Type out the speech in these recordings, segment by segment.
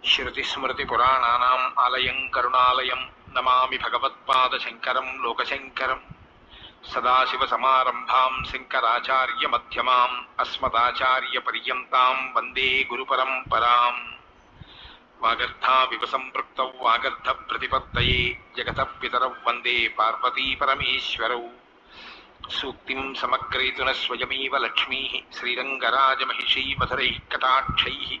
వాల్మీకికోకిలం శృతిస్మృతిపురాణానాम् ఆలయం కరుణాలయం నమామి భగవత్పాదశంకరం లోకశంకరం. సదాశివసమారంభాం శంకరాచార్యమధ్యమాम् అస్మదాచార్యపర్యంతాం వందే గురుపరంపరాం. వాగర్థావివ సంపృక్త వాగర్థ ప్రతిపత్తయే జగత పితరౌ వందే పార్వతీపరమేశ్వరౌ సూక్తిం సమగ్రేతున స్వయమేవ లక్ష్మీ శ్రీరంగరాజమహిషీ మధురై కటాక్షై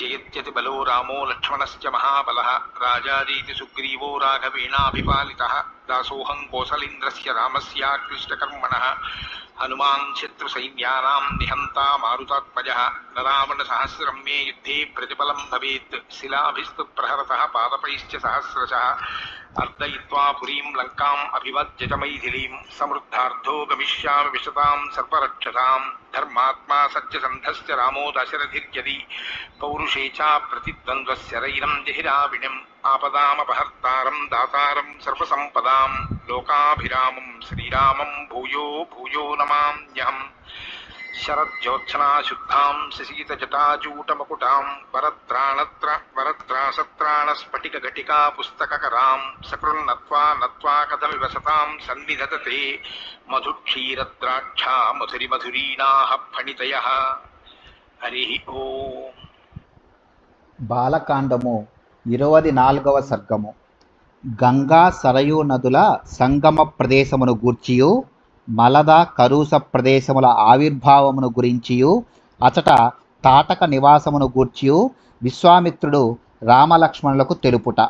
జయత్యతి బలో రామో లక్ష్మణశ్చ మహాబల రాజాదీతి సుగ్రీవో రాఘవేణాభిపాలితः। దాసోహం కోసలింద్రస్య రామస్యాక్లిష్టకర్మణ హనుమాన్ శత్రు సైన్యానాం నిహంతా మారుతాత్మజ నరావణ సహస్రం మే యుద్ధే ప్రతిఫలం భవేత్ శిలాభిస్తు ప్రహరత పాదపైశ్చ సహస్రశ అర్ధయిత్వా పురీం లంకాం అభివద్యత మైథిలీం సమృద్ధార్థో గమిష్యామి విశతాం సర్వరక్షసాం ధర్మాత్మా సత్యసంధస్య రామో దశరథిర్యది పౌరుషే చ ప్రతిద్వంద్వస్య రైరం జహిరావిణం आपदामपहर्तारं दातारं सर्वसम्पदां लोकाभिरामं श्रीरामं भूयो भूयो नमाम्यहम् शरज्योत्सनाशुद्धां शशीतजटाजूटमकुटां वरत्राणत्र वरत्रासत्राणस्फटिकघटिका पुस्तककरां सकृन्नत्वा नत्वा कथमिव सतां सन्निधतते मधुक्षीरद्राक्षा मधुरिमधुरीणाः फणितयः हरिः ओम् బాలకాండము ఇరవది నాలుగవ సర్గము. గంగా సరయూ నదుల సంగమ ప్రదేశమును గూర్చియు మలద కరూస ప్రదేశముల ఆవిర్భావమును గురించియు అచట తాటక నివాసమును గూర్చియు విశ్వామిత్రుడు రామలక్ష్మణులకు తెలుపుట.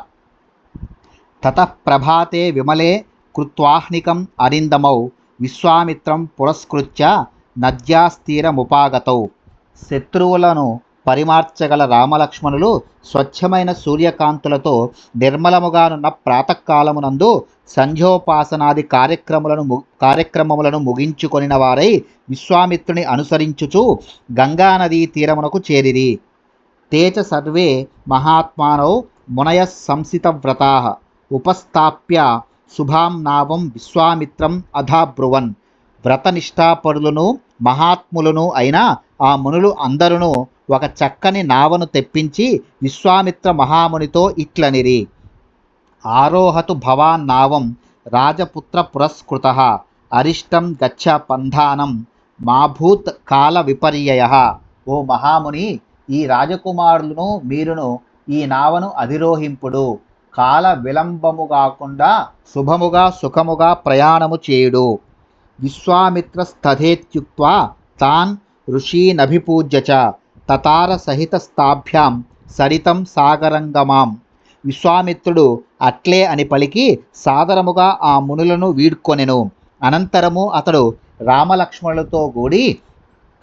తతఃప్రభాతే విమలే కృత్వాహ్నికం అరిందమౌ విశ్వామిత్రం పురస్కృత్య నద్యాస్తీరముపాగతౌ శత్రువులను పరిమార్చగల రామలక్ష్మణులు స్వచ్ఛమైన సూర్యకాంతులతో నిర్మలముగానున్న ప్రాతకాలమునందు సంధ్యోపాసనాది కార్యక్రములను కార్యక్రమములను ముగించుకొనిన వారై విశ్వామిత్రుని అనుసరించుచు గంగానదీ తీరమునకు చేరిరి. తేచ సర్వే మహాత్మానౌ మునయ సంసితవ్రతా ఉపస్థాప్య శుభాం నావం విశ్వామిత్రం అధాబ్రువన్. వ్రతనిష్టాపరులను మహాత్ములను అయిన ఆ మునులు అందరును ఒక చక్కని నావను తెప్పించి విశ్వామిత్ర మహామునితో ఇట్లనిరి. ఆరోహతు భవాన్ నావం రాజపుత్ర పురస్కృత. అరిష్టం గచ్చ పంధానం మాభూత్ కాల విపర్యయ. ఓ మహాముని ఈ రాజకుమారులను మీరును ఈ నావను అధిరోహింపుడు. కాల విలంబము కాకుండా శుభముగా సుఖముగా ప్రయాణము చేయుడు. విశ్వామిత్ర విశ్వామిత్రస్తథేత్యుక్త్వా తాన్ ఋషీనభిపూజ్య చ తతారసహితస్థాభ్యాం సరితం సాగరంగమాం. విశ్వామిత్రుడు అట్లే అని పలికి సాదరముగా ఆ మునులను వీడ్కొనెను. అనంతరము అతడు రామలక్ష్మణులతో కూడి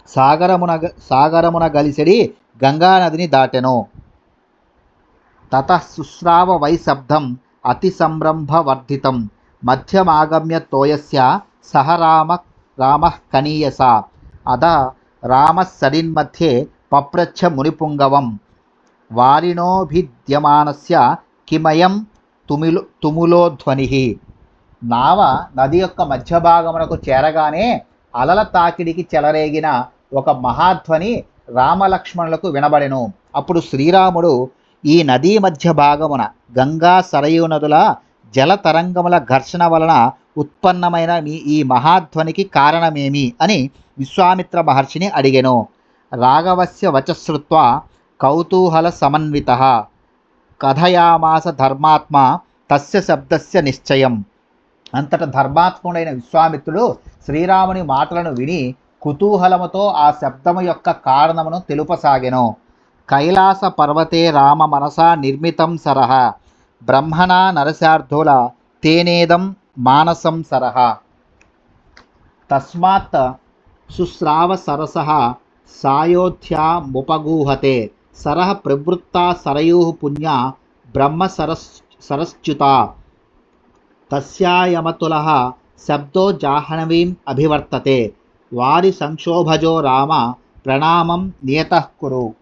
సాగరమున సాగరమున గలిసిడి గంగానదిని దాటెను. తత శుశ్రావ వైశబ్దం అతి సంరంభవర్ధితం మధ్యమాగమ్య తోయస్య సహ రామ రామ కనీయస. అద రామ సరిన్మధ్యే పప్రచ్ఛ మునిపుంగవం. వారినోభిద్యమానస్య కిమయం తుమిలో తుములోధ్వని. నావ నది యొక్క మధ్య భాగమునకు చేరగానే అలల తాకిడికి చెలరేగిన ఒక మహాధ్వని రామలక్ష్మణులకు వినబడెను. అప్పుడు శ్రీరాముడు ఈ నదీ మధ్య భాగమున గంగా సరయు నదుల జల తరంగముల ఘర్షణ వలన ఉత్పన్నమైన మీ ఈ మహాధ్వనికి కారణమేమి అని విశ్వామిత్ర మహర్షిని అడిగెను. రాఘవస్య వచశ్రుత్వ కౌతూహల సమన్విత కథయామాస ధర్మాత్మ తస్య శబ్దస్య నిశ్చయం. అంతట ధర్మాత్ముడైన విశ్వామిత్రుడు శ్రీరాముని మాటలను విని కుతూహలముతో ఆ శబ్దము యొక్క కారణమును తెలుపసాగెను. కైలాస పర్వతే రామ మనసా నిర్మితం సరహ. బ్రహ్మణా నరసార్థుల తేనేదం మానసం సరహ. తస్మాత్ సుశ్రావ సరస సాయోధ్యాముపగూహతే సరః ప్రవృత్తా సరయూ పుణ్య బ్రహ్మ సరస్ సరశ్చ్యుత తస్యాయమతుల శబ్దో జాహ్నవీం అభివర్తతే. వారి సంక్షోభజో రామ ప్రణామం నియతః కురు.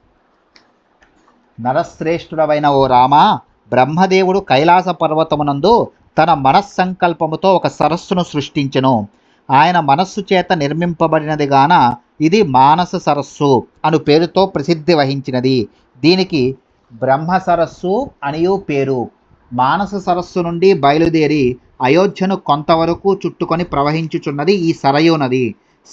నరశ్రేష్ఠుడవైన ఓ రామ బ్రహ్మదేవుడు కైలాస పర్వతమునందు తన మనస్సంకల్పముతో ఒక సరస్సును సృష్టించెను. ఆయన మనస్సు చేత నిర్మింపబడినది గాన ఇది మానస సరస్సు అను పేరుతో ప్రసిద్ధి వహించినది. దీనికి బ్రహ్మ సరస్సు అనియు పేరు. మానస సరస్సు నుండి బయలుదేరి అయోధ్యను కొంతవరకు చుట్టుకొని ప్రవహించుచున్నది ఈ సరయు నది.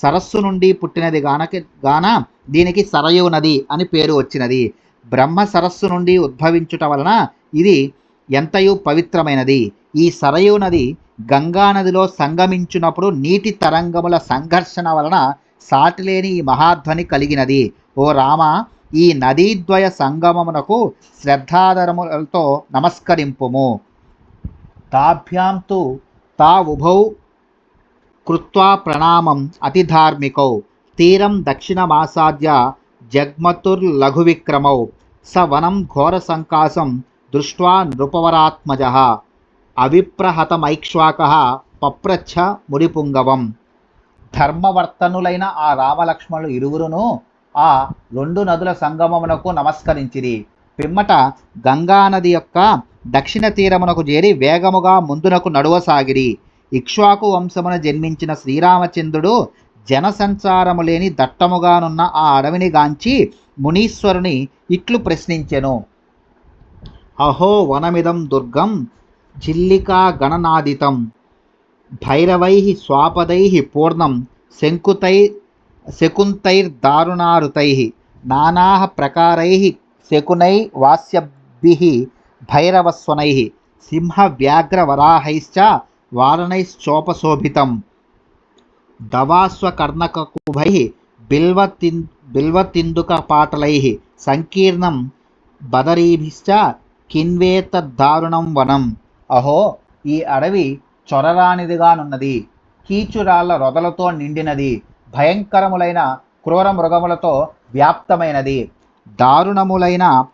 సరస్సు నుండి పుట్టినది గానకి గాన దీనికి సరయు నది అని పేరు వచ్చినది. బ్రహ్మ సరస్సు నుండి ఉద్భవించుట వలన ఇది ఎంతయు పవిత్రమైనది. ఈ సరయు నది గంగా నదిలో సంగమించినప్పుడు నీటి తరంగముల సంఘర్షణ వలన సాటిలేని ఈ మహాధ్వని కలిగినది. ఓ రామ ఈ నదీద్వయ సంగమమునకు శ్రద్ధాధరములతో నమస్కరింపుము. తాభ్యాం తు తా ఉభౌ కృత్వా ప్రణామం అతిధార్మికౌ. తీరం దక్షిణమాసాద్య జగ్మతుర్లఘువిక్రమౌ. స వనం ఘోరసంకాసం దృష్ట్వా నృపవరాత్మజ. అవిప్రహతమైక్ష్వాక పప్రచ్ఛ మునిపుంగవం. ధర్మవర్తనులైన ఆ రామలక్ష్మణులు ఇరువురును ఆ రెండు నదుల సంగమమునకు నమస్కరించిరి. పిమ్మట గంగానది యొక్క దక్షిణ తీరమునకు చేరి వేగముగా ముందునకు నడువసాగిరి. ఇక్ష్వాకు వంశమున జన్మించిన శ్రీరామచంద్రుడు జనసంచారము లేని దట్టముగానున్న ఆ అడవిని గాంచి మునీశ్వరుని ఇట్లు ప్రశ్నించెను. అహో వనమిదం దుర్గం చిల్లికా గణనాదితం. భైరవై స్వాపదై పూర్ణం శంకుతై శకుంతైర్దారుణారుతై నానా ప్రకారై శకునై వాస్యభిః భైరవస్వనై సింహవ్యాఘ్రవరాహైశ్చ వారణైశ్చోపశోభితం. దవాస్వకర్ణకకుభై బిల్వతిన్ బిల్వతిందుకపాటలై సంకీర్ణం బదరీభిశ్చ కిన్వేతద్దారుణం వనం. అహో ఈ అడవి చొరరానిదిగానున్నది. కీచురాళ్ళ రొదలతో నిండినది. భయంకరములైన క్రూర మృగములతో వ్యాప్తమైనది. దారుణములైన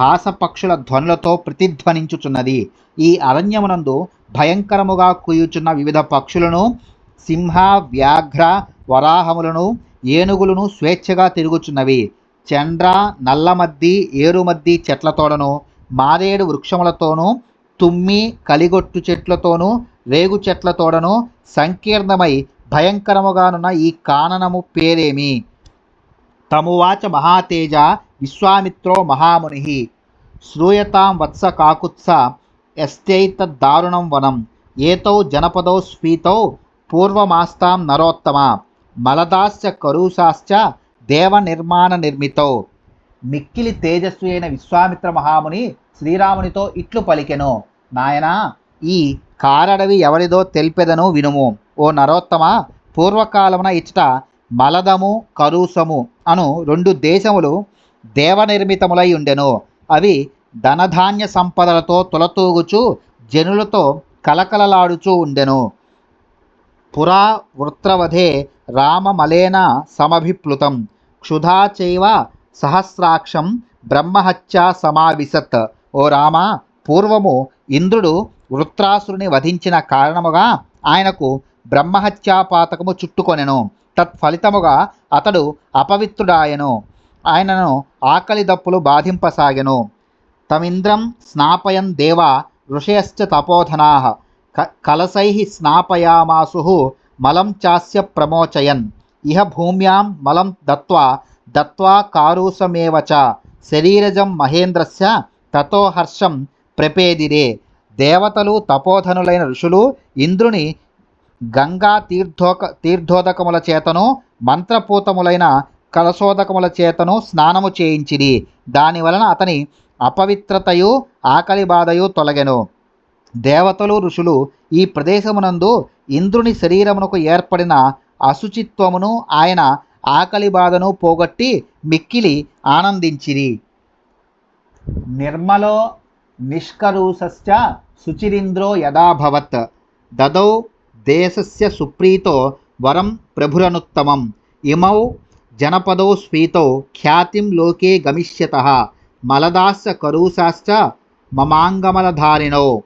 భాసపక్షుల ధ్వనులతో ప్రతిధ్వనించుచున్నది. ఈ అరణ్యమునందు భయంకరముగా కూయుచున్న వివిధ పక్షులను సింహ వ్యాఘ్ర వరాహములను ఏనుగులను స్వేచ్ఛగా తిరుగుచున్నవి. చండ్ర నల్లమద్ది ఏరుమద్ది చెట్లతోడను మారేడు వృక్షములతోనూ తుమ్మి కలిగొట్టు చెట్లతోనూ రేగు చెట్లతోడను సంకీర్ణమై భయంకరముగానున్న ఈ కాననము పేరేమి? తమువాచ మహాతేజ విశ్వామిత్రో మహాముని శ్రూయతాం వత్స కాకుత్స ఎస్తైతద్దారుణం వనం. ఏతౌ జనపదౌ స్ఫీతౌ పూర్వమాస్తాం నరోత్తమ. మలదాశ్చ కరూశాశ్చ దేవనిర్మాణ నిర్మితౌ మిక్కిలి తేజస్వి అయిన విశ్వామిత్ర మహాముని శ్రీరామునితో ఇట్లు పలికెను. నాయనా ఈ కారడవి ఎవరిదో తెలిపెదను వినుము. ఓ నరోత్తమ పూర్వకాలమున ఇచ్చట మలదము కరుసము అను రెండు దేశములు దేవనిర్మితములై ఉండెను. అవి ధనధాన్య సంపదలతో తులతూగుచు జనులతో కలకలలాడుచూ ఉండెను. పురా వృత్రవధే రామమలేన సమభిప్లుతం. క్షుధా చైవ సహస్రాక్షం బ్రహ్మహత్యా సమావిశత్. ఓ రామ పూర్వము ఇంద్రుడు వృత్రాసురుని వధించిన కారణముగా ఆయనకు బ్రహ్మహత్యాపాతకము చుట్టుకొనెను. తత్ఫలితముగా అతడు అపవిత్రుడాయను. ఆయనను ఆకలి దప్పులు బాధింపసాగెను. తమింద్రం స్నాపయన్ దేవ ఋషయశ్చ తపోధనా. క కలసై స్నాపయామాసు మలం చాస్య ప్రమోచయన్. ఇహ భూమ్యాం మలం దత్వా దత్వా కారూసమేవ చ. శరీరజం మహేంద్రస్య తతో హర్షం ప్రపేదిరే. దేవతలు తపోధనులైన ఋషులు ఇంద్రుని గంగా తీర్థోక తీర్థోదకముల చేతను మంత్రపూతములైన కలశోదకముల చేతను స్నానము చేయించిరి. దాని వలన అతని అపవిత్రతయు ఆకలి బాధయు తొలగెను. దేవతలు ఋషులు ఈ ప్రదేశమునందు ఇంద్రుని శరీరమునకు ఏర్పడిన అశుచిత్వమును ఆయన ఆకలి బాధను పోగొట్టి మిక్కిలి ఆనందించిరి. నిర్మలో నిష్కరుషశ్చ శుచిరింద్రో యథాభవత్ దదౌ దేశస్య సుప్రీతో వరం ప్రభురనుత్తమం. ఇమౌ జనపదౌ స్వీతౌ ఖ్యాతిం లోకే గమిష్యత. మలదాశ్చ కరూసాశ్చ మమాంగమలధారిణో.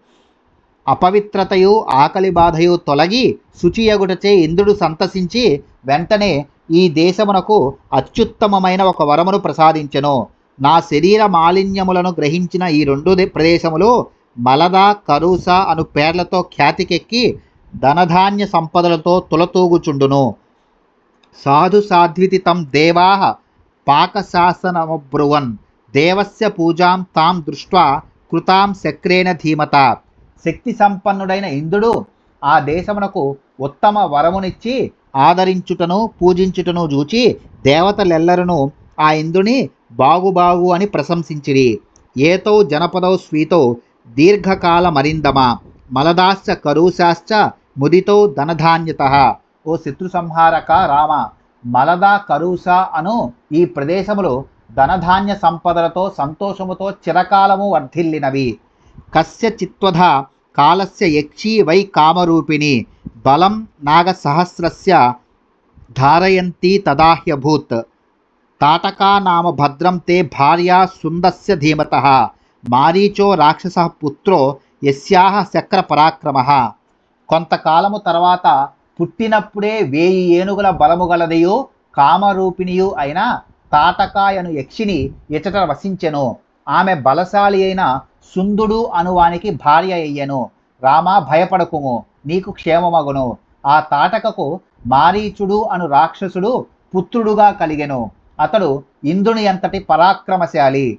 అపవిత్రతయు ఆకలి బాధయు తొలగి శుచియగుటచే ఇంద్రుడు సంతసించి వెంటనే ఈ దేశమునకు అత్యుత్తమమైన ఒక వరమును ప్రసాదించెను. నా శరీర మాలిన్యములను గ్రహించిన ఈ రెండు ప్రదేశములు మలద కరూస అను పేర్లతో ఖ్యాతికెక్కి ధనధాన్య సంపదలతో తులతూగుచుండును. సాధు సాధ్వితి తం దేవా పాకశాసనమబ్రువన్ దేవస్య పూజాం తాం దృష్ట్వా కృతాం శక్రేణ ధీమత. శక్తి సంపన్నుడైన ఇంద్రుడు ఆ దేశమునకు ఉత్తమ వరమునిచ్చి ఆదరించుటను పూజించుటను చూచి దేవతలెల్లరను ఆ ఇందుని బాగుబాగు అని ప్రశంసించిరి. ఏతౌ జనపదౌ స్వీతౌ దీర్ఘకాలమరిందమ మలదాశ్చ కరూశాశ్చ ముదితో ధనధాన్యత. ఓ శత్రు సంహారక రామ మలద కరూస అను ఈ ప్రదేశములు ధనధాన్య సంపదలతో సంతోషముతో చిరకాలము వర్ధిల్లినవి. కస్య చిత్వధ కాలస్య యక్షీ వై కామరూపిణి బలం నాగసహస్రస్య ధారయంతి తదాహ్యభూత్. తాటకా నామ భద్రం తే భార్యా సుందస్య ధీమత. మారీచో రాక్షస పుత్రో యస్యాహ శక్ర పరాక్రమ. కొంతకాలము తర్వాత పుట్టినప్పుడే వేయి ఏనుగుల బలము గలదియు కామరూపిణియు అయిన తాటకాయను యక్షిని ఇచట వసించెను. ఆమె బలశాలి అయిన సుందుడు అనువానికి భార్య అయ్యెను. రామ భయపడకుము నీకు క్షేమమగును. ఆ తాటకకు మారీచుడు అను రాక్షసుడు పుత్రుడుగా కలిగెను. అతడు ఇంద్రుని అంతటి పరాక్రమశాలి.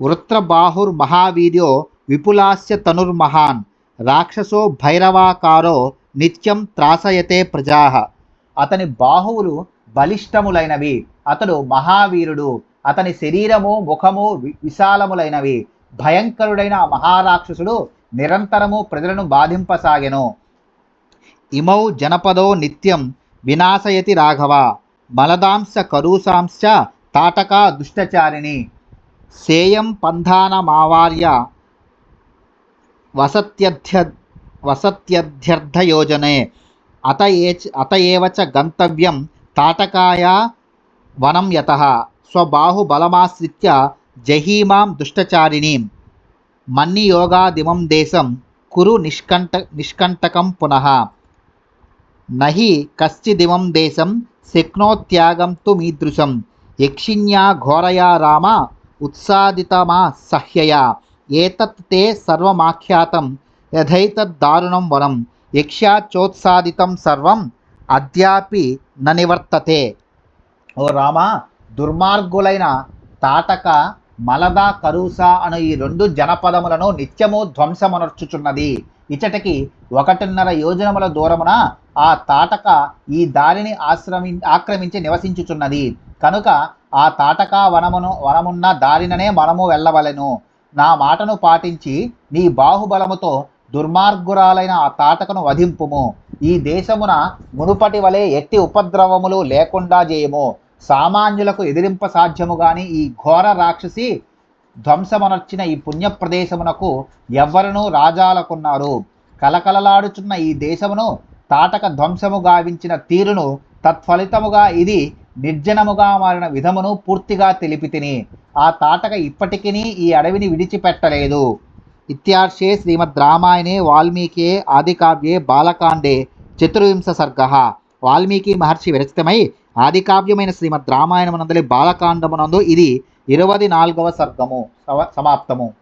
వృత్రబాహుర్మహావీర్యో విపులాస్య తనుర్మహాన్ రాక్షసో భైరవాకారో నిత్యం త్రాసయతే ప్రజా. అతని బాహువులు బలిష్టములైనవి. అతడు మహావీరుడు. అతని శరీరము ముఖము వి- విశాలములైనవి. భయంకరుడైన మహారాక్షసుడు నిరంతరము ప్రజలను బాధింపసాగెను. ఇమౌ జనపదో నిత్యం వినాశయతి రాఘవ. మలదాంశ కరూసాంశ తాటకా దుష్టచారిణి. సేయం పంధానమావార్య వసత్యధ్య వసత్యధ్యర్థయోజనే. అత ఏ అత ఏవ గంతవ్యం తాటకాయ వనం యత. స్వబాహుబలమాశ్రిత్య జహీమాం దుష్టచారిణీం. మన్నియోగాదిమం దేశం కురు నిష్కంట నిష్కంటకం పునః. నహి కశ్చిదిమం దేశం శక్నోత్యాగం తు మీదృశం యక్షిణ్యా ఘోరయా రామ ఉత్సాదితమా సహ్యయా. ఏతత్ తే సర్వమాఖ్యాతం యథైతద్దారుణం వనం యక్ష్యాచోత్సాదితం సర్వం అద్యాపి న నివర్తతే. ఓ రామ దుర్మార్గులైన తాటక మలద కరూస అను ఈ రెండు జనపదములను నిత్యము ధ్వంసమనర్చుచున్నది. ఇచ్చటకి ఒకటిన్నర యోజనముల దూరమున ఆ తాటక ఈ దారిని ఆశ్రమి ఆక్రమించి నివసించుచున్నది. కనుక ఆ తాటక వనమును వనమున్న దారిననే మనము వెళ్ళవలెను. నా మాటను పాటించి నీ బాహుబలముతో దుర్మార్గురాలైన ఆ తాటకను వధింపుము. ఈ దేశమున మునుపటి వలె ఎట్టి ఉపద్రవములు లేకుండా చేయము సామాన్యులకు ఎదిరింప సాధ్యము గాని ఈ ఘోర రాక్షసి ధ్వంసమనొచ్చిన ఈ పుణ్యప్రదేశమునకు ఎవ్వరునూ రాజాలకున్నారు. కలకలలాడుచున్న ఈ దేశమును తాటక ధ్వంసము గావించిన తీరును తత్ఫలితముగా ఇది నిర్జనముగా మారిన విధమును పూర్తిగా తెలిపి తిని ఆ తాటక ఇప్పటికీ ఈ అడవిని విడిచిపెట్టలేదు. ఇత్యార్షే శ్రీమద్ రామాయణే వాల్మీకి ఆదికావ్యే బాలకాండే చతుర్వింశ సర్గ. వాల్మీకి మహర్షి విరచితమై ఆదికావ్యమైన శ్రీమద్ రామాయణమునందలి బాలకాండమునందు ఇది ఇరవై నాలుగవ సర్గము సవ- సమాప్తము.